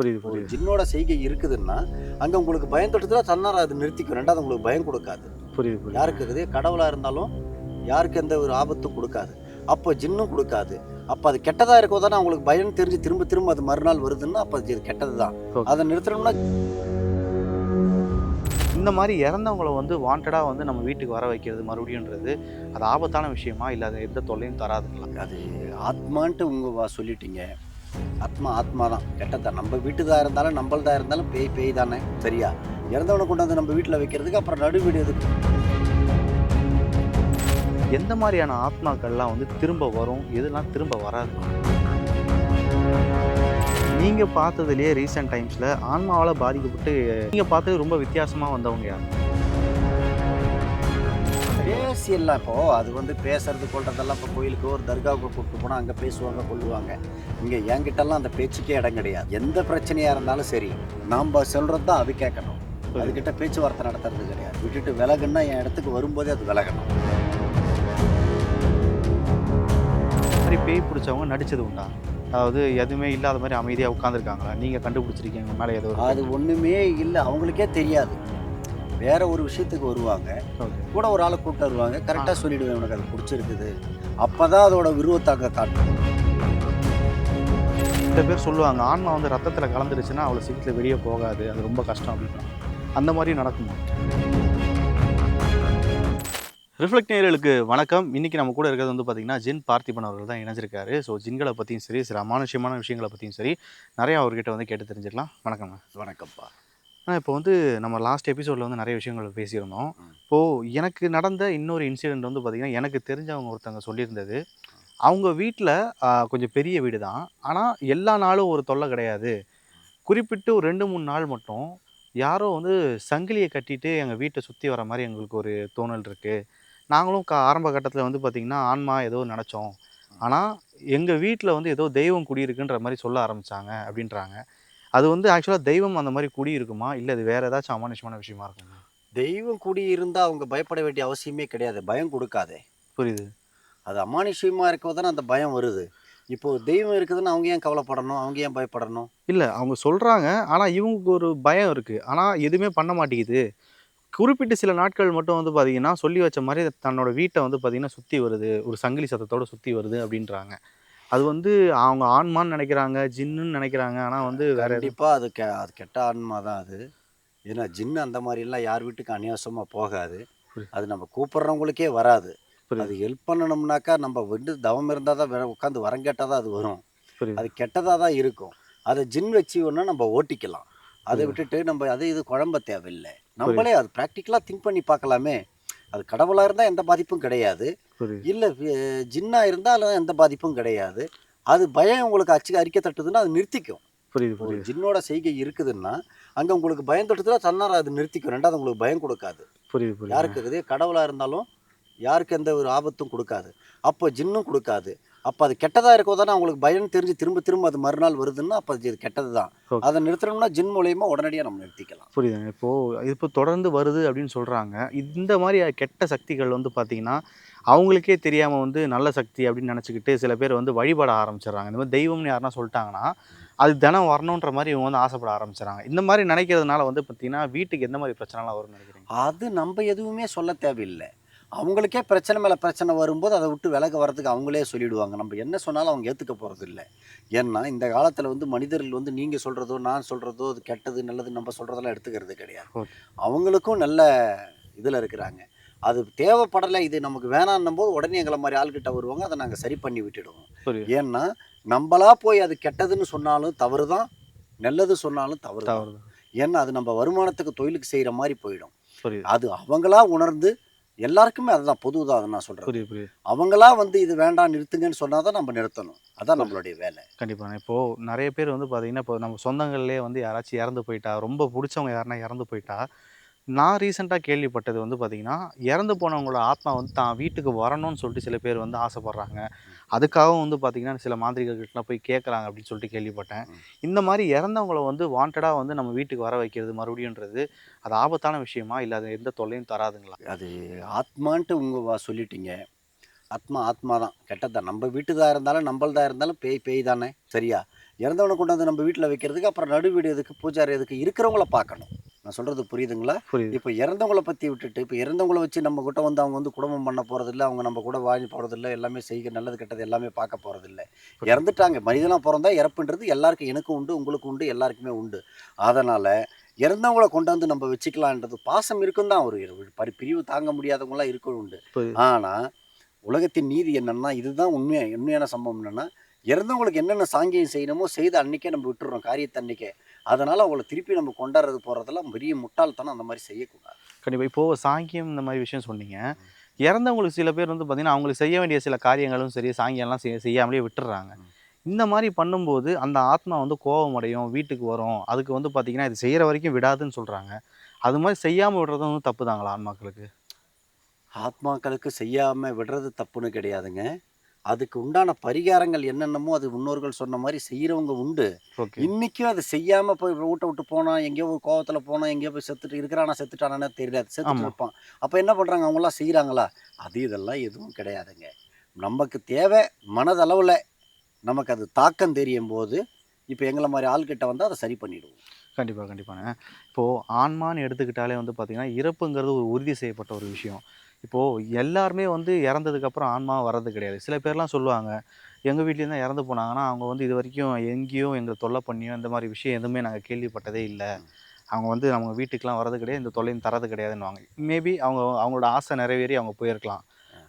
புரியுது புரியுது. ஜின்னோட செய்கை இருக்குதுன்னா அங்கே உங்களுக்கு பயம் தொட்டுதுன்னா தன்னார அது நிறுத்திக்கும். ரெண்டாவது உங்களுக்கு பயம் கொடுக்காது. புரியுது யாருக்கு இருக்குது? கடவுளாக இருந்தாலும் யாருக்கு எந்த ஒரு ஆபத்தும் கொடுக்காது. அப்போ ஜின்னும் கொடுக்காது. அப்போ அது கெட்டதாக இருக்கோ தானே அவங்களுக்கு பயம் தெரிஞ்சு திரும்ப திரும்ப அது மறுநாள் வருதுன்னா அப்போ இது கெட்டது தான். அதை நிறுத்தணும்னா இந்த மாதிரி இறந்தவங்களை வந்து வாண்டடாக வந்து நம்ம வீட்டுக்கு வர வைக்கிறது மறுபடியும்ன்றது அது ஆபத்தான விஷயமா? இல்லை அது எந்த தொல்லையும் தராதுங்களா? அது ஆத்மான்ட்டு உங்க சொல்லிட்டீங்க. ஆத்மா ஆத்மா தான் கெட்டதான் நம்ம வீட்டுதாக இருந்தாலும் நம்மள்தான் இருந்தாலும் பேய் பேய் தானே சரியா? இறந்தவனை கொண்டு வந்து நம்ம வீட்டில் வைக்கிறதுக்கு அப்புறம் நடு வீடு எதுக்கு? எந்த மாதிரியான ஆத்மாக்கள்லாம் வந்து திரும்ப வரும்? எதெல்லாம் திரும்ப வராது? நீங்கள் பார்த்ததுலேயே ரீசெண்ட் டைம்ஸில் ஆன்மாவால் பாதிக்கப்பட்டு நீங்கள் பார்த்தது ரொம்ப வித்தியாசமாக வந்தவங்க யார்? பேசி எல்லாம் இப்போ அது வந்து பேசுறது கொள்றதெல்லாம் இப்போ கோயிலுக்கு ஒரு தர்காவுக்கு கூப்பிட்டு போனால் அங்கே பேசுவாங்க கொள்ளுவாங்க. இங்கே என்கிட்டலாம் அந்த பேச்சுக்கே இடம் கிடையாது. எந்த பிரச்சனையாக இருந்தாலும் சரி நாம் சொல்கிறது தான் அது கேட்கணும். அதுக்கிட்ட பேச்சுவார்த்தை நடத்துறது கிடையாது. விட்டுட்டு விலகுன்னா என் இடத்துக்கு வரும்போதே அது விலகணும். மாதிரி பேய் பிடிச்சவங்க நடிச்சது உண்டா? அதாவது எதுவுமே இல்லாத மாதிரி அமைதியா உட்காந்துருக்காங்களா நீங்க கண்டுபிடிச்சிருக்கீங்க மேல ஏதோ அது ஒன்றுமே இல்லை. அவங்களுக்கே தெரியாது. வேற ஒரு விஷயத்துக்கு வருவாங்க. கூட ஒரு ஆளை கூப்பிட்டு வருவாங்க. கரெக்டாக சொல்லிடுவேன் உனக்கு அது பிடிச்சிருக்குது. அப்பதான் அதோட விருவத்தாங்க காட்டும். சில பேர் சொல்லுவாங்க ஆன்மா வந்து ரத்தத்துல கலந்துருச்சுன்னா அவ்வளோ சீக்கிரத்தில் வெளியே போகாது அது ரொம்ப கஷ்டம் அப்படின்னா. அந்த மாதிரி நடக்குமா? ரிஃப்ளெக்ட் நேயர்களுக்கு வணக்கம். இன்னைக்கு நம்ம கூட இருக்கிறது வந்து பார்த்தீங்கன்னா ஜின் பார்த்திபன் அவர்கள் தான் இணைஞ்சிருக்காரு. ஸோ ஜின்களை பற்றியும் சரி சில அமானுஷ்யமான விஷயங்களை பற்றியும் சரி நிறைய அவர்கிட்ட வந்து கேட்டு தெரிஞ்சுக்கலாம். வணக்கங்க வணக்கம்ப்பா. ஆனால் இப்போ வந்து நம்ம லாஸ்ட் எபிசோடில் வந்து நிறைய விஷயங்கள் பேசியிருந்தோம். இப்போது எனக்கு நடந்த இன்னொரு இன்சிடெண்ட் வந்து பார்த்திங்கன்னா எனக்கு தெரிஞ்சவங்க ஒருத்தவங்க சொல்லியிருந்தது. அவங்க வீட்டில் கொஞ்சம் பெரிய வீடு தான் ஆனால் எல்லா நாளும் ஒரு தொல்லை கிடையாது. குறிப்பிட்டு ஒரு ரெண்டு மூணு நாள் மட்டும் யாரோ வந்து சங்கிலியை கட்டிட்டு எங்கள் வீட்டை சுற்றி வர மாதிரி எங்களுக்கு ஒரு தோணல் இருக்குது நாங்களும் க ஆரம்ப கட்டத்தில் வந்து பார்த்திங்கன்னா ஆன்மா ஏதோ நினச்சோம். ஆனால் எங்கள் வீட்டில் வந்து ஏதோ தெய்வம் குடியிருக்குன்ற மாதிரி சொல்ல ஆரம்பித்தாங்க அப்படின்றாங்க. அது வந்து ஆக்சுவலாக தெய்வம் அந்த மாதிரி குடி இருக்குமா? இல்லை அது வேறு ஏதாச்சும் அமானுஷமான விஷயமா இருக்குமா? தெய்வம் கூடி இருந்தால் அவங்க பயப்பட வேண்டிய அவசியமே கிடையாது. பயம் கொடுக்காதே. புரியுது. அது அமானுஷ்யமா இருக்கோ தானே அந்த பயம் வருது. இப்போ தெய்வம் இருக்குதுன்னு அவங்க ஏன் கவலைப்படணும்? அவங்க ஏன் பயப்படணும்? இல்லை அவங்க சொல்கிறாங்க ஆனால் இவங்களுக்கு ஒரு பயம் இருக்குது ஆனால் எதுவுமே பண்ண மாட்டேங்குது. குறிப்பிட்ட சில நாட்கள் மட்டும் வந்து பார்த்தீங்கன்னா சொல்லி வச்ச மாதிரி தன்னோட வீட்டை வந்து பார்த்தீங்கன்னா சுற்றி வருது. ஒரு சங்கிலி சத்தத்தோட சுற்றி வருது அப்படின்றாங்க. அது வந்து அவங்க ஆன்மான்னு நினைக்கிறாங்க ஜின்னுன்னு நினைக்கிறாங்க. ஆனால் வந்து வேற எதுவும் கண்டிப்பாக அது கெ அது கெட்ட ஆன்மா தான் அது. ஏன்னா ஜின்னு அந்த மாதிரிலாம் யார் வீட்டுக்கு அநியாசமாக போகாது. அது நம்ம கூப்பிட்றவங்களுக்கே வராது. அது ஹெல்ப் பண்ணணும்னாக்கா நம்ம வந்து தவம் இருந்தால் தான் உட்காந்து வரங்கேட்டால் தான் அது வரும். அது கெட்டதாக தான் இருக்கும். அதை ஜின் வச்சு ஒன்றா நம்ம ஓட்டிக்கலாம். அதை. விட்டுட்டு நம்ம அது இது குழம்ப தேவையில்லை. நம்மளே அது ப்ராக்டிக்கலாக திங்க் பண்ணி பார்க்கலாமே. அது கடவுளாக இருந்தால் எந்த பாதிப்பும் கிடையாது. இல்லை ஜின்னாக இருந்தாலும் எந்த பாதிப்பும் கிடையாது. அது பயம் உங்களுக்கு அச்சு அறிக்கை தட்டுதுன்னா அது நிறுத்திக்கும். புரியுது ஜின்னோட செய்கை இருக்குதுன்னா அங்கே உங்களுக்கு பயம் தொட்டுதுன்னா தன்னார அது நிறுத்திக்கும். ரெண்டாவது உங்களுக்கு பயம் கொடுக்காது. புரியுது புரியுது. யாருக்கு இருக்குது கடவுளாக இருந்தாலும் யாருக்கு எந்த ஒரு ஆபத்தும் கொடுக்காது. அப்போ ஜின்னும் கொடுக்காது. அப்போ அது கெட்டதாக இருக்கோ தானே அவங்களுக்கு பயம் தெரிஞ்சு திரும்ப திரும்ப அது மறுநாள் வருதுன்னா அப்போ அது கெட்டது தான். அதை நிறுத்தணும்னா ஜின் மூலயமா உடனடியாக நம்ம நிறுத்திக்கலாம். புரியுதுங்க இப்போது இது இப்போ தொடர்ந்து வருது அப்படின்னு சொல்கிறாங்க இந்த மாதிரி கெட்ட சக்திகள் வந்து பார்த்தீங்கன்னா அவங்களுக்கே தெரியாமல் வந்து நல்ல சக்தி அப்படின்னு நினச்சிக்கிட்டு சில பேர் வந்து வழிபட ஆரம்பிச்சிடுறாங்க. இந்த மாதிரி தெய்வம்னு யாருன்னா சொல்லிட்டாங்கன்னா அது தினம் வரணுன்ற மாதிரி இவங்க வந்து ஆசைப்பட ஆரம்பிச்சிடறாங்க. இந்த மாதிரி நினைக்கிறதுனால வந்து பார்த்தீங்கன்னா வீட்டுக்கு எந்த மாதிரி பிரச்சனைலாம் வரும்னு நினைக்கிறீங்க? அது நம்ம எதுவுமே சொல்ல தேவையில்லை. அவங்களுக்கே பிரச்சனை மேலே பிரச்சனை வரும்போது அதை விட்டு விலக வரதுக்கு அவங்களே சொல்லிடுவாங்க. நம்ம என்ன சொன்னாலும் அவங்க ஏற்றுக்க போகிறது இல்லை. ஏன்னா இந்த காலத்தில் வந்து மனிதர்கள் வந்து நீங்கள் சொல்கிறதோ நான் சொல்கிறதோ அது கெட்டது நல்லது நம்ம சொல்கிறதெல்லாம் எடுத்துக்கிறது கிடையாது. அவங்களுக்கும் நல்ல இதில் இருக்கிறாங்க. அது தேவைப்படலை இது நமக்கு வேணான்னும் போது உடனே எங்களை மாதிரி ஆள்கிட்ட வருவாங்க அதை நாங்கள் சரி பண்ணி விட்டுடுவோம். ஏன்னா நம்மளா போய் அது கெட்டதுன்னு சொன்னாலும் தவறு தான் நல்லது சொன்னாலும் தவறு தான் ஏன்னா அது நம்ம வருமானத்துக்கு தொழிலுக்கு செய்கிற மாதிரி போயிடும். அது அவங்களா உணர்ந்து எல்லாருக்குமே அதுதான் பொது தான் நான் சொல்கிறேன் புரியுது அவங்களா வந்து இது வேண்டாம் நிறுத்துங்கன்னு சொன்னால் தான் நம்ம நிறுத்தணும். அதான் நம்மளுடைய வேலை. கண்டிப்பாக இப்போது நிறைய பேர் வந்து பார்த்தீங்கன்னா இப்போ நம்ம சொந்தங்கள்லேயே வந்து யாராச்சும் இறந்து போயிட்டா ரொம்ப பிடிச்சவங்க யாருன்னா இறந்து போயிட்டா நான் ரீசெண்டாக கேள்விப்பட்டது வந்து பார்த்தீங்கன்னா இறந்து போனவங்களோட ஆத்மா வந்து தான் வீட்டுக்கு வரணும்னு சொல்லிட்டு சில பேர் வந்து ஆசைப்பட்றாங்க. அதுக்காகவும் வந்து பார்த்தீங்கன்னா சில மாந்திரிகர்கள்லாம் போய் கேட்குறாங்க அப்படின்னு சொல்லிட்டு கேள்விப்பட்டேன். இந்த மாதிரி இறந்தவங்கள வந்து வாண்டடாக வந்து நம்ம வீட்டுக்கு வர வைக்கிறது மறுபடியும்ன்றது அது ஆபத்தான விஷயமா? இல்லை அது எந்த தொல்லையும் தராதுங்களா? அது ஆத்மான்ட்டு உங்க சொல்லிட்டீங்க. ஆத்மா ஆத்மா தான் கெட்டதான் நம்ம வீட்டுதாக இருந்தாலும் நம்மளதா இருந்தாலும் பேய் பேய் தானே. சரியா? இறந்தவனை கொண்டு வந்து நம்ம வீட்டில் வைக்கிறதுக்கு அப்புறம் நடு வீடு எதுக்கு பூஜாரி எதுக்கு இருக்கிறவங்கள பார்க்கணும். நான் சொல்கிறது புரியுதுங்களா? புரியுது. இப்போ இறந்தவங்கள பற்றி விட்டுட்டு இப்போ இறந்தவங்கள வச்சு நம்ம கிட்ட வந்து அவங்க வந்து குடும்பம் பண்ண போகிறதில்ல அவங்க நம்ம கூட வாங்கி போகிறதில்ல எல்லாமே செய்க நல்லது கெட்டது எல்லாமே பார்க்க போகிறதில்ல இறந்துட்டாங்க. மனிதனாக பிறந்தா இறப்புன்றது எல்லாருக்கும் எனக்கும் உண்டு உங்களுக்கு உண்டு எல்லாருக்குமே உண்டு. அதனால் இறந்தவங்கள கொண்டு வந்து நம்ம வச்சுக்கலான்றது பாசம் இருக்கும் தான் ஒரு பரி பிரிவு தாங்க முடியாதவங்களாம் இருக்க உண்டு. ஆனால் உலகத்தின் நீதி என்னன்னா இதுதான் உண்மையா உண்மையான சம்பவம் என்னன்னா இறந்தவங்களுக்கு என்னென்ன சாங்கியம் செய்யணுமோ செய்த அன்னைக்கே நம்ம விட்டுறோம் காரியத்தை அன்னைக்கே. அதனால அவங்கள திருப்பி நம்ம கொண்டாடுறது போகிறதெல்லாம் பெரிய முட்டாள்தனம் அந்த மாதிரி செய்யக்கூடாது. கண்டிப்பாக இப்போது சாங்கியம் இந்த மாதிரி விஷயம் சொன்னீங்க. இறந்தவங்களுக்கு சில பேர் வந்து பார்த்தீங்கன்னா அவங்களுக்கு செய்ய வேண்டிய சில காரியங்களும் சரி சாங்கியம்லாம் செய்ய செய்யாமலே விட்டுறாங்க. இந்த மாதிரி பண்ணும்போது அந்த ஆத்மா வந்து கோபம் அடையும் வீட்டுக்கு வரும். அதுக்கு வந்து பார்த்தீங்கன்னா இது செய்கிற வரைக்கும் விடாதுன்னு சொல்கிறாங்க அது மாதிரி செய்யாமல் விடுறதும் வந்து தப்பு தாங்களா ஆன்மாக்களுக்கு? ஆத்மாக்களுக்கு செய்யாமல் விடுறது தப்புன்னு கிடையாதுங்க. அதுக்கு உண்டான பரிகாரங்கள் என்னென்னமோ அது முன்னோர்கள் சொன்ன மாதிரி செய்கிறவங்க உண்டு. இன்னைக்கும் அது செய்யாமல் போய் வீட்டை விட்டு போனால் எங்கேயோ ஒரு கோவத்தில் போனால் எங்கேயோ போய் செத்துட்டு இருக்கிறானா செத்துட்டானே தெரியாது. செத்துட்டு ஆமா. இருப்பான். அப்போ என்ன பண்ணுறாங்க அவங்களாம் செய்கிறாங்களா அது இதெல்லாம் எதுவும் கிடையாதுங்க. நமக்கு தேவை மனதளவில் நமக்கு அது தாக்கம் தெரியும் போது இப்போ எங்களை மாதிரி ஆள்கிட்ட வந்தால் அதை சரி பண்ணிடுவோம். கண்டிப்பாக கண்டிப்பாங்க. இப்போது ஆன்மான்னு எடுத்துக்கிட்டாலே வந்து பார்த்திங்கன்னா இறப்புங்கிறது ஒரு உறுதி செய்யப்பட்ட ஒரு விஷயம். இப்போது எல்லாருமே வந்து இறந்ததுக்கப்புறம் ஆன்மா வர்றது கிடையாது. சில பேர்லாம் சொல்லுவாங்க எங்கள் வீட்லேயும் தான் இறந்து போனாங்கன்னா அவங்க வந்து இது வரைக்கும் எங்கேயும் எங்களை தொல்லை பண்ணியோ இந்த மாதிரி விஷயம் எதுவுமே நாங்கள் கேள்விப்பட்டதே இல்லை. அவங்க வந்து அவங்க வீட்டுக்கெலாம் வர்றது கிடையாது இந்த தொல்லையும் தரது கிடையாதுன்னுவாங்க. மேபி அவங்க அவங்களோட ஆசை நிறைவேறி அவங்க போயிருக்கலாம்.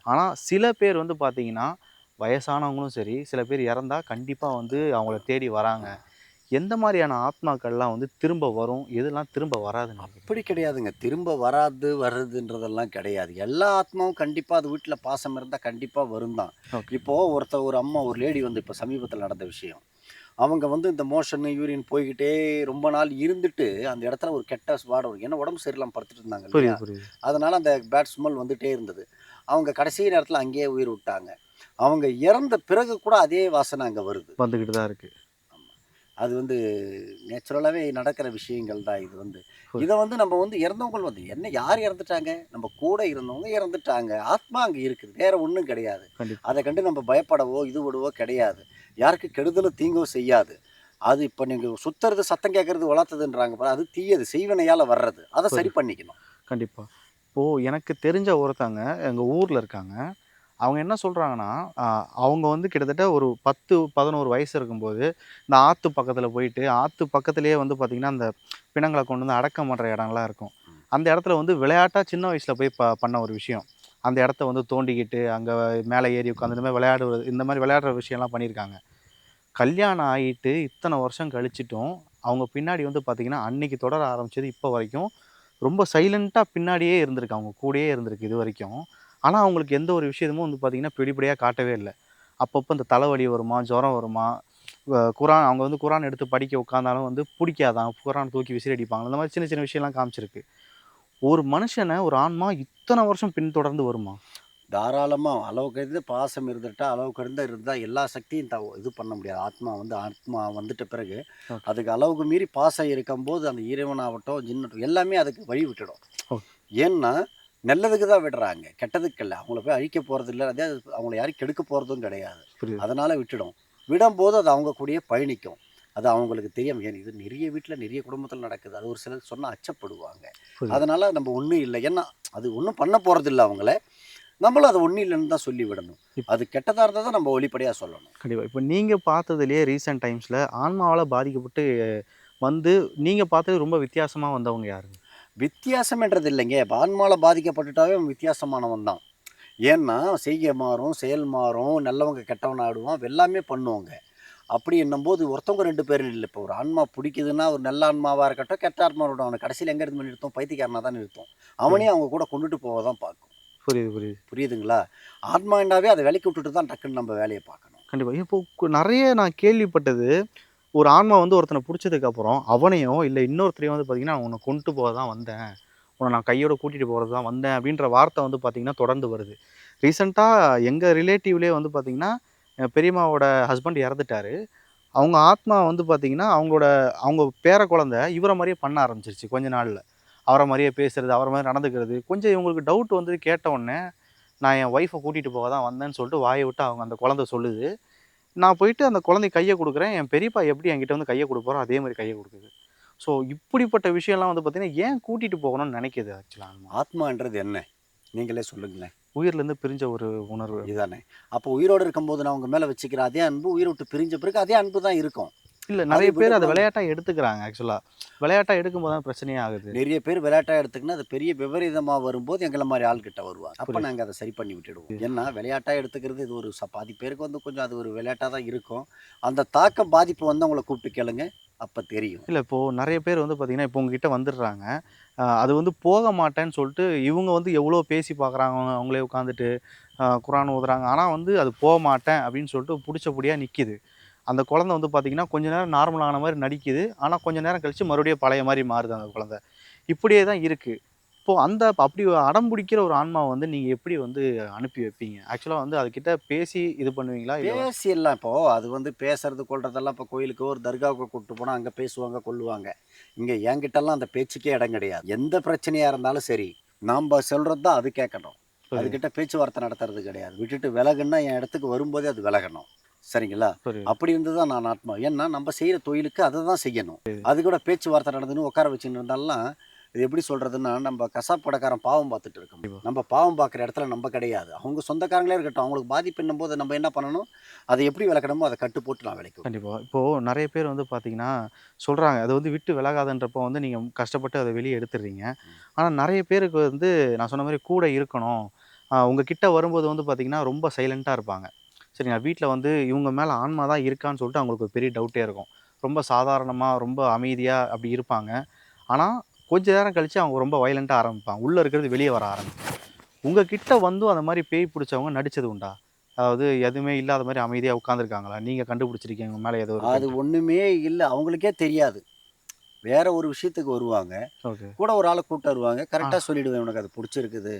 ஆனால் சில பேர் வந்து பார்த்தீங்கன்னா வயசானவங்களும் சரி சில பேர் இறந்தா கண்டிப்பாக வந்து அவங்கள தேடி வராங்க. எந்த மாதிரியான ஆத்மாக்கள்லாம் வந்து திரும்ப வரும்? எதெல்லாம் திரும்ப வராது அப்படி கிடையாதுங்க. திரும்ப வராது வர்றதுன்றதெல்லாம் கிடையாது. எல்லா ஆத்மாவும் கண்டிப்பாக அது வீட்டில் பாசம் இருந்தால் கண்டிப்பாக வரும் தான் இப்போது ஒருத்தர் ஒரு அம்மா ஒரு லேடி வந்து இப்போ சமீபத்தில் நடந்த விஷயம். அவங்க வந்து இந்த மோஷன் யூரின் போய்கிட்டே ரொம்ப நாள் இருந்துட்டு அந்த இடத்துல ஒரு கெட்ட வாடை வரும் ஏன்னா உடம்பு சரியில்லாம படுத்துட்டு இருந்தாங்க அதனால அந்த பேட் ஸ்மெல் வந்துட்டே இருந்தது. அவங்க கடைசி நேரத்தில் அங்கேயே உயிர் விட்டாங்க. அவங்க இறந்த பிறகு கூட அதே வாசனை அங்கே வருது. வந்துக்கிட்டு தான் இருக்குது அது வந்து நேச்சுரலாகவே நடக்கிற விஷயங்கள் தான் இது வந்து. இதை வந்து நம்ம வந்து இறந்தவங்க வந்து என்ன யார் இறந்துட்டாங்க? நம்ம கூட இருந்தவங்க இறந்துட்டாங்க. ஆத்மா அங்கே இருக்குது. வேற ஒன்றும் கிடையாது. அதை கண்டு நம்ம பயப்படவோ இது விடவோ கிடையாது. யாருக்கு கெடுதலும் தீங்கோ செய்யாது. அது இப்போ நீங்கள் சுத்துறது சத்தம் கேட்கறது வளர்த்ததுன்றாங்க பாரு அது தீயது. செய்வினையால் வர்றது. அதை சரி பண்ணிக்கணும். கண்டிப்பாக இப்போது எனக்கு தெரிஞ்ச ஒருத்தங்க எங்கள் ஊரில் இருக்காங்க. அவங்க என்ன சொல்கிறாங்கன்னா அவங்க வந்து கிட்டத்தட்ட ஒரு பத்து பதினோரு வயசு இருக்கும்போது இந்த ஆற்று பக்கத்தில் போயிட்டு ஆற்று பக்கத்துலேயே வந்து பார்த்திங்கன்னா அந்த பிணங்களை கொண்டு வந்து அடக்கம் பண்ணுற இடம்லாம் இருக்கும். அந்த இடத்துல வந்து விளையாட்டாக சின்ன வயசில் போய் ப பண்ண ஒரு விஷயம். அந்த இடத்த வந்து தோண்டிக்கிட்டு அங்கே மேலே ஏறி உட்காந்து இந்த மாதிரி விளையாடுவது இந்த மாதிரி விளையாடுற விஷயம்லாம் பண்ணியிருக்காங்க. கல்யாணம் ஆகிட்டு இத்தனை வருஷம் கழிச்சிட்டும் அவங்க பின்னாடி வந்து பார்த்திங்கன்னா அன்னைக்கு தொடர ஆரம்பிச்சது இப்போ வரைக்கும் ரொம்ப சைலண்ட்டாக பின்னாடியே இருந்திருக்கு. அவங்க கூடயே இருந்திருக்கு இது வரைக்கும். ஆனால் அவங்களுக்கு எந்த ஒரு விஷயமும் வந்து பார்த்திங்கன்னா பிடிப்படியாக காட்டவே இல்லை. அப்பப்போ இந்த தலைவலி வருமா ஜுரம் வருமா குரான் அவங்க வந்து குரான் எடுத்து படிக்க உட்காந்தாலும் வந்து பிடிக்காதான் குரான் தூக்கி விசிறி அடிப்பாங்க இந்த மாதிரி சின்ன சின்ன விஷயம்லாம் காமிச்சிருக்கு. ஒரு மனுஷனை ஒரு ஆன்மா இத்தனை வருஷம் பின்தொடர்ந்து வருமா? தாராளமாக அளவுக்கு இருந்து பாசம் இருந்துட்டா அளவுக்கு இருந்து இருந்தால் எல்லா சக்தியும் த இது பண்ண முடியாது. ஆத்மா வந்து ஆத்மா வந்துட்ட பிறகு. அதுக்கு அளவுக்கு மீறி பாசம் இருக்கும்போது அந்த இறைவனாகட்டும் ஜின்னட்டும் எல்லாமே அதுக்கு வழி விட்டுடும். ஏன்னா நல்லதுக்கு தான் விடுறாங்க. கெட்டதுக்கு இல்லை அவங்கள போய் அழிக்க போகிறது இல்லை அதே அவங்கள யாரும் கெடுக்க போகிறதும் கிடையாது. அதனால் விட்டுடும். விடும்போது அது அவங்க கூடயே பயணிக்கும். அது அவங்களுக்கு தெரியும். ஏன் இது நிறைய வீட்டில் நிறைய குடும்பத்தில் நடக்குது. அது ஒரு சிலர் சொன்னால் அச்சப்படுவாங்க. அதனால் நம்ம ஒன்றும் இல்லை. ஏன்னா அது ஒன்றும் பண்ண போகிறதில்ல அவங்கள. நம்மளும் அது ஒன்றும் இல்லைன்னு தான் சொல்லி விடணும். அது கெட்டதாக இருந்தால் தான் நம்ம வெளிப்படையாக சொல்லணும். கண்டிப்பாக இப்போ நீங்கள் பார்த்ததுலேயே ரீசெண்ட் டைம்ஸில் ஆன்மாவால் பாதிக்கப்பட்டு வந்து நீங்கள் பார்த்தது ரொம்ப வித்தியாசமாக வந்தவங்க யாருங்க? வித்தியாசம்ன்றது இல்லைங்க இப்போ ஆன்மாவில் பாதிக்கப்பட்டுட்டாவே அவன் வித்தியாசமானவன் தான். ஏன்னா செய்கை மாறும் செயல் மாறும் நல்லவங்க கெட்டவன் ஆடுவான் எல்லாமே பண்ணுவாங்க. அப்படி என்னும்போது ஒருத்தவங்க ரெண்டு பேரும் இல்லை. இப்போ ஒரு ஆன்மா பிடிக்குதுன்னா ஒரு நல்ல ஆன்மாவாக இருக்கட்டும் கெட்ட ஆன்மாவோட அவனை கடைசியில் எங்கே இருந்து நிறுத்தும் பைத்தியக்காரனாக தான் நிறுத்தும். அவனையும் அவங்க கூட கொண்டுட்டு போக தான் பார்க்கும். புரியுது புரியுது. புரியுதுங்களா? ஆன்மாண்டாவே அதை விலைக்கு விட்டுட்டு தான் டக்குன்னு நம்ம வேலையை பார்க்கணும். கண்டிப்பாக இப்போ நிறைய நான் கேள்விப்பட்டது ஒரு ஆன்மா வந்து ஒருத்தனை பிடிச்சதுக்கப்புறம் அவனையோ இல்லை இன்னொருத்தரையும் வந்து பார்த்தீங்கன்னா நான் உன்னை கொண்டு போக தான் வந்தேன். உன்னை நான் கையோட கூட்டிகிட்டு போகிறது தான் வந்தேன். அப்படின்ற வார்த்தை வந்து பார்த்திங்கன்னா தொடர்ந்து வருது. ரீசெண்டாக எங்கள் ரிலேட்டிவ்லேயே வந்து பார்த்திங்கன்னா என் பெரியம்மாவோட ஹஸ்பண்ட் இறந்துட்டாரு. அவங்க ஆத்மா வந்து பார்த்திங்கன்னா அவங்களோட அவங்க பேர குழந்தை இவரை மாதிரியே பண்ண ஆரம்பிச்சிருச்சு கொஞ்ச நாளில். அவரை மாதிரியே பேசுறது அவரை மாதிரி நடந்துக்கிறது. கொஞ்சம் இவங்களுக்கு டவுட் வந்து கேட்ட உடனே நான் என் ஒய்ஃபை கூட்டிகிட்டு போக தான் வந்தேன்னு சொல்லிட்டு வாயை விட்டு அவங்க அந்த குழந்தை சொல்லுது. நான் போயிட்டு அந்த குழந்தை கையை கொடுக்குறேன். என் பெரியப்பா எப்படி என்கிட்ட வந்து கையை கொடுப்பாரோ அதே மாதிரி கையை கொடுக்குது. ஸோ இப்படிப்பட்ட விஷயம்லாம் வந்து பார்த்தீங்கன்னா ஏன் கூட்டிகிட்டு போகணும்னு நினைக்கிது ஆக்சுவலாக ஆத்மான்றது என்ன? நீங்களே சொல்லுங்களேன். உயிர்லேருந்து பிரிஞ்ச ஒரு உணர்வு. இதுதானே அப்போ உயிரோடு இருக்கும்போது நான் உங்க மேல வச்சுக்கிற அதே அன்பு உயிரை விட்டு பிரிஞ்ச பிறகு அதே அன்பு தான் இருக்கும். இல்லை நிறைய பேர் அதை விளையாட்டாக எடுத்துக்கிறாங்க ஆக்சுவலாக விளையாட்டாக எடுக்கும்போது தான் பிரச்சனையே ஆகுது. நிறைய பேர் விளையாட்டா எடுத்துக்கினா அது பெரிய விபரீதமா வரும்போது எங்களை மாதிரி ஆள்கிட்ட வருவாங்க. அப்போ புரியுது. நாங்க அதை சரி பண்ணி விட்டுடுவோம். ஏன்னா விளையாட்டா எடுத்துக்கிறது இது ஒரு பாதி பேருக்கு வந்து கொஞ்சம் அது ஒரு விளையாட்டா தான் இருக்கும். அந்த தாக்கம் பாதிப்பு வந்து அவங்கள கூப்பிட்டு கேளுங்க அப்ப தெரியும். இல்லை இப்போது நிறைய பேர் வந்து பார்த்தீங்கன்னா இப்போ உங்ககிட்ட வந்துடுறாங்க. அது வந்து போக மாட்டேன்னு சொல்லிட்டு இவங்க வந்து எவ்வளோ பேசி பார்க்குறாங்க அவங்களே உட்காந்துட்டு குரான் ஓதுறாங்க. ஆனால் வந்து அது போக மாட்டேன் அப்படின்னு சொல்லிட்டு பிடிச்சபடியாக நிற்கிது அந்த குழந்தை வந்து பார்த்தீங்கன்னா கொஞ்ச நேரம் நார்மலான மாதிரி நடிக்குது. ஆனால் கொஞ்ச நேரம் கழித்து மறுபடியும் பழைய மாதிரி மாறுது அந்த குழந்தை. இப்படியே தான் இருக்குது இப்போது அந்த அப்படி அடம் பிடிக்கிற ஒரு ஆன்மாவை வந்து நீங்கள் எப்படி வந்து அனுப்பி வைப்பீங்க? ஆக்சுவலாக வந்து அதுக்கிட்ட பேசி இது பண்ணுவீங்களா? பேசி எல்லாம் இப்போ அது வந்து பேசுறது கொள்றதெல்லாம் இப்போ கோயிலுக்கு ஒரு தர்காவுக்கு கூப்பிட்டு போனால் அங்கே பேசுவாங்க கொள்ளுவாங்க இங்கே என்கிட்டலாம் அந்த பேச்சுக்கே இடம் கிடையாது. எந்த பிரச்சனையா இருந்தாலும் சரி நாம் சொல்றது தான் அது கேட்கணும். அதுக்கிட்ட பேச்சுவார்த்தை நடத்துறது கிடையாது. விட்டுட்டு விலகுன்னா என் இடத்துக்கு வரும்போதே அது விலகணும். சரிங்களா. அப்படி இருந்து தான் நான் ஆத்மா. ஏன்னா நம்ம செய்கிற தொழிலுக்கு அதை தான் செய்யணும். அது கூட பேச்சுவார்த்தை நடந்துன்னு உட்கார வச்சுன்னு இருந்தாலாம் இது எப்படி சொல்றதுன்னா நம்ம கசாப் கடைக்காரன் பாவம் பார்த்துட்டு இருக்கோம் நம்ம பாவம் பார்க்குற இடத்துல நம்ம கிடையாது. அவங்க சொந்தக்காரங்களே இருக்கட்டும். அவங்களுக்கு பாதிப்புன்னும் போது நம்ம என்ன பண்ணணும்? அதை எப்படி விளக்கணுமோ அதை கட்டு போட்டு நான் விளக்குவேன் கண்டிப்பாக இப்போது நிறைய பேர் வந்து பார்த்தீங்கன்னா சொல்கிறாங்க அது வந்து விட்டு விலகாதன்றப்போ வந்து நீங்கள் கஷ்டப்பட்டு அதை வெளியே எடுத்துடுறீங்க. ஆனால் நிறைய பேருக்கு வந்து நான் சொன்ன மாதிரி கூட இருக்கணும். ஆஹ் உங்க கிட்ட வரும்போது வந்து பார்த்தீங்கன்னா ரொம்ப சைலண்ட்டாக இருப்பாங்க. சரிங்களா வீட்டில் வந்து இவங்க மேலே ஆன்மா தான் இருக்கான்னு சொல்லிட்டு அவங்களுக்கு ஒரு பெரிய டவுட்டே இருக்கும். ரொம்ப சாதாரணமாக ரொம்ப அமைதியாக அப்படி இருப்பாங்க. ஆனால் கொஞ்ச நேரம் கழித்து அவங்க ரொம்ப வயலண்ட்டாக ஆரம்பிப்பாங்க. உள்ளே இருக்கிறது வெளியே வர ஆரம்பிக்கும். உங்கள் கிட்ட வந்தும் அந்த மாதிரி பேய் பிடிச்சவங்க நடிச்சது உண்டா? அதாவது எதுவுமே இல்லாத மாதிரி அமைதியாக உட்காந்துருக்காங்களா நீங்கள் கண்டுபிடிச்சிருக்கீங்க மேலே ஏதோ அது ஒண்ணுமே இல்லை. அவங்களுக்கே தெரியாது. வேற ஒரு விஷயத்துக்கு வருவாங்க. கூட ஒரு ஆளை கூப்பிட்டு வருவாங்க. கரெக்டாக சொல்லிடுவேன். உனக்கு அது பிடிச்சிருக்குது.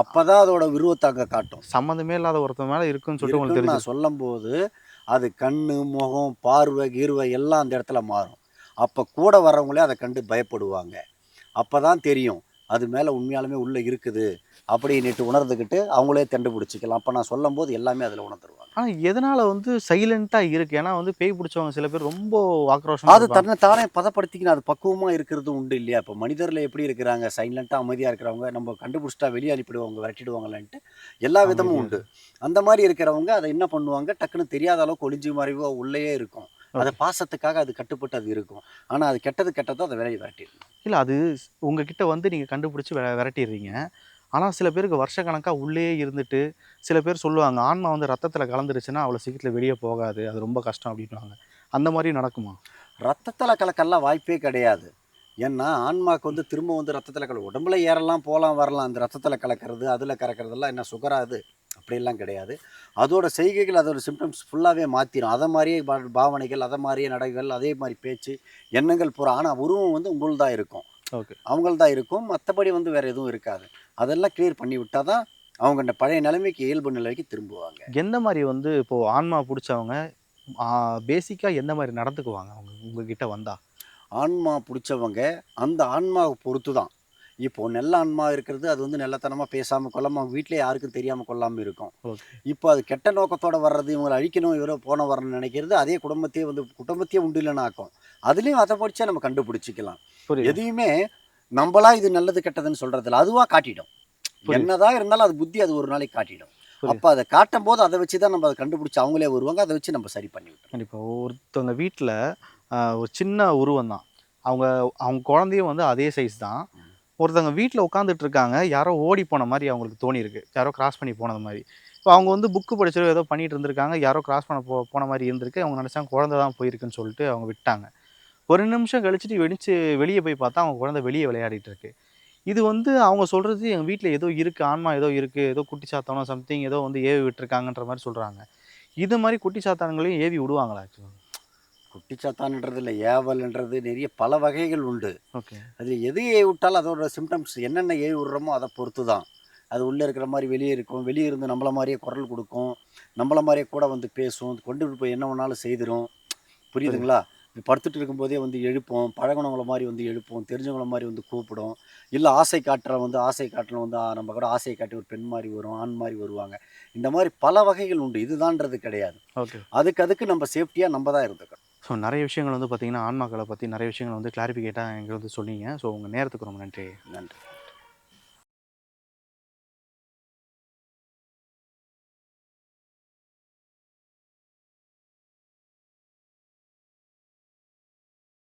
அப்பதான் அதோட விருவத்தை அங்கே காட்டும். சம்மந்தமே இல்லாத ஒருத்தன் மேலே இருக்குன்னு சொல்லிட்டு உங்களுக்கு நான் சொல்லும்போது அது கண்ணு முகம் பார்வை கீர்வை எல்லாம் அந்த இடத்துல மாறும். அப்போ கூட வர்றவங்களே அதை கண்டு பயப்படுவாங்க. அப்போ தான் தெரியும் அது மேலே உண்மையாலுமே உள்ளே இருக்குது அப்படின்னுட்டு உணர்ந்துக்கிட்டு அவங்களே கண்டுபிடிச்சிக்கலாம். அப்போ நான் சொல்லும்போது எல்லாமே அதில் உணர்ந்துருவாங்க. ஆனால் எதனால வந்து சைலண்ட்டாக இருக்கு? ஏன்னா வந்து பேய் பிடிச்சவங்க சில பேர் ரொம்ப ஆக்ரோஷமா அது. தன்னை தானே பதப்படுத்திக்கணும் அது பக்குவமாக இருக்கிறது உண்டு இல்லையா? இப்போ மனிதரில் எப்படி இருக்கிறாங்க? சைலண்ட்டாக அமைதியாக இருக்கிறவங்க நம்ம கண்டுபிடிச்சிட்டா வெளியே அனுப்பிடுவாங்க விரட்டிடுவாங்களான்ட்டு எல்லா விதமும் உண்டு. அந்த மாதிரி இருக்கிறவங்க அதை என்ன பண்ணுவாங்க? டக்குன்னு தெரியாத அளவுக்கு ஒளிஞ்சு மறைவோ உள்ளேயே இருக்கும். அதை பாசத்துக்காக அது கட்டுப்பட்டு அது இருக்கும். ஆனால் அது கெட்டது கெட்டதோ அதை விலையை விரட்டிடும் இல்லை அது உங்ககிட்ட வந்து நீங்கள் கண்டுபிடிச்சி வெ விரட்டிடுறீங்க. ஆனால் சில பேருக்கு வருஷக்கணக்காக உள்ளே இருந்துட்டு சில பேர் சொல்லுவாங்க ஆன்மா வந்து ரத்தத்தில் கலந்துருச்சுன்னா அவ்வளோ சீக்கிரத்தில் வெளியே போகாது அது ரொம்ப கஷ்டம் அப்படின்வாங்க அந்த மாதிரி நடக்குமா? ரத்தத்தில் கலக்கெல்லாம் வாய்ப்பே கிடையாது. ஏன்னா ஆன்மாக்கு வந்து திரும்ப வந்து ரத்தத்தில் கல உடம்புல ஏறலாம் போகலாம் வரலாம் அந்த ரத்தத்தில் கலக்கிறது அதில் கலக்கிறதெல்லாம் என்ன சுகரா அது? அப்படியெல்லாம் கிடையாது. அதோட செய்கைகள் அதோட சிம்டம்ஸ் ஃபுல்லாகவே மாற்றிடும் அதை மாதிரியே பாவனைகள் அதை மாதிரியே நடைகள் அதே மாதிரி பேச்சு எண்ணங்கள் பூரா. ஆனால் உருவம் வந்து உங்களுதான் இருக்கும். ஓகே. அவங்கள்தான் இருக்கும். மற்றபடி வந்து வேறு எதுவும் இருக்காது. அதெல்லாம் கிளியர் பண்ணி விட்டால் தான் அவங்க அந்த பழைய நிலைமைக்கு இயல்பு நிலைக்கு திரும்புவாங்க. எந்த மாதிரி வந்து இப்போது ஆன்மா பிடிச்சவங்க பேசிக்காக எந்த மாதிரி நடந்துக்குவாங்க? அவங்க உங்ககிட்ட வந்தா? ஆன்மா பிடிச்சவங்க அந்த ஆன்மாவை பொறுத்து தான் இப்போ நல்ல ஆன்மா இருக்கிறது அது வந்து நல்லத்தனமாக பேசாமல் கொள்ளாமல் வீட்டிலே யாருக்கும் தெரியாமல் கொள்ளாமல் இருக்கும். இப்போ அது கெட்ட நோக்கத்தோட வர்றது இவங்களை அழிக்கணும் இவரோ போன வரணும்னு நினைக்கிறது அதே குடும்பத்தையே வந்து குடும்பத்தையே உண்டு இல்லைன்னு ஆக்கும். அதுலேயும் அதை படிச்சா நம்ம கண்டுபிடிச்சிக்கலாம். எதையுமே நம்மளா இது நல்லது கெட்டதுன்னு சொல்றதில்ல அதுவாக காட்டிடும். என்னதான் இருந்தாலும் அது புத்தி அது ஒரு நாளைக்கு காட்டிடும். அப்போ அதை காட்டும் போது அதை வச்சு தான் நம்ம அதை கண்டுபிடிச்சி அவங்களே வருவாங்க அதை வச்சு நம்ம சரி பண்ணி கண்டிப்பாக ஒருத்தவங்க வீட்டில் ஒரு சின்ன உருவம் தான். அவங்க அவங்க குழந்தையும் வந்து அதே சைஸ் தான். ஒருத்தவங்க வீட்டில் உட்காந்துட்டு இருக்காங்க யாரோ ஓடி போன மாதிரி அவங்களுக்கு தோணி இருக்கு யாரோ கிராஸ் பண்ணி போனது மாதிரி. இப்போ அவங்க வந்து புக்கு படிச்சோ ஏதோ பண்ணிட்டு இருந்திருக்காங்க யாரோ கிராஸ் பண்ண போ போன மாதிரி இருந்திருக்கு. அவங்க நினச்சாங்க குழந்தை தான் போயிருக்குன்னு சொல்லிட்டு அவங்க விட்டாங்க. ஒரு நிமிஷம் கழிச்சுட்டு வெடிச்சு வெளியே போய் பார்த்தா அவங்க குழந்தை வெளியே விளையாடிட்டு இருக்கு. இது வந்து அவங்க சொல்றது எங்கள் வீட்டில் ஏதோ இருக்குது ஆன்மா ஏதோ இருக்குது ஏதோ குட்டி சாத்தானோ சம்திங் ஏதோ வந்து ஏவி விட்டுருக்காங்கன்ற மாதிரி சொல்கிறாங்க இது மாதிரி குட்டி சாத்தான்களையும் ஏவி விடுவாங்களா ஆக்சுவலாக குட்டிச்சாத்தான்ன்றது இல்லை ஏவல்ன்றது நிறைய பல வகைகள் உண்டு. ஓகே அதில் எது ஏவி விட்டாலும் அதோட சிம்டம்ஸ் என்னென்ன ஏவி விடுறோமோ அதை பொறுத்து தான் அது உள்ளே இருக்கிற மாதிரி வெளியே இருக்கும். வெளியே இருந்து நம்மள மாதிரியே குரல் கொடுக்கும். நம்மள மாதிரியே கூட வந்து பேசும். கொண்டு போய் என்ன வேணாலும் செய்திரும். புரியுதுங்களா? படுத்துட்டு இருக்கும்போதே வந்து எழுப்போம். பழகுனவங்கள மாதிரி வந்து எழுப்போம். தெரிஞ்சவங்கள மாதிரி வந்து கூப்பிடும். இல்லை ஆசை காட்டுற வந்து ஆசை காட்டுற வந்து நம்ம கூட ஆசை காட்டி ஒரு பெண் மாதிரி வரும் ஆண் மாதிரி வருவாங்க. இந்த மாதிரி பல வகைகள் உண்டு. இதுதான்றது கிடையாது. ஓகே. அதுக்கு அதுக்கு நம்ம சேஃப்டியாக நம்ம தான் இருந்துக்கணும். ஸோ நிறைய விஷயங்கள் வந்து பார்த்தீங்கன்னா ஆன்மாக்களை பற்றி நிறைய விஷயங்கள் வந்து கிளாரிஃபிகேட்டாக எங்களுக்கு வந்து சொன்னீங்க. ஸோ உங்கள் நேரத்துக்கு ரொம்ப நன்றி. நன்றி.